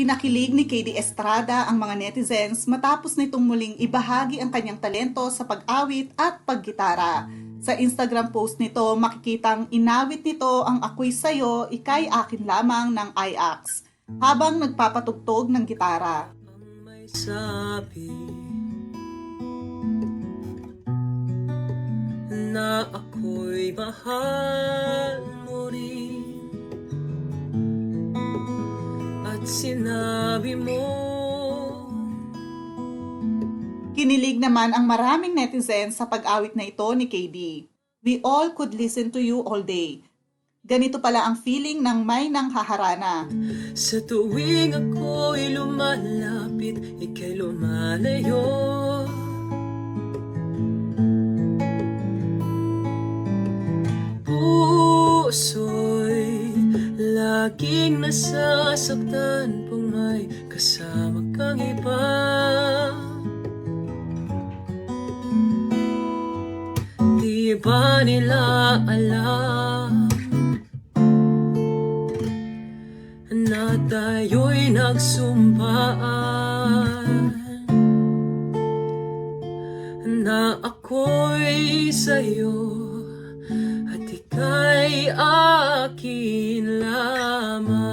Pinakilig ni KD Estrada ang mga netizens matapos nitong muling ibahagi ang kanyang talento sa pag-awit at paggitara. Sa Instagram post nito, makikitang inawit nito ang Ako'y Sayo, Ika'y Akin Lamang ng IAX habang nagpapatugtog ng gitara. May sabi Na ako'y mahal sinabi mo Kinilig naman ang maraming netizens sa pag-awit na ito ni KD. We all could listen to you all day. Ganito pala ang feeling ng may nang haharana. Sa tuwing ako'y lumalapit Ika'y lumalayo laging nasasaktan Kung may kasama kang iba Di ba nila alam na tayo'y nagsumpaan na ako'y sa'yo at ika'y akin lang. Mama.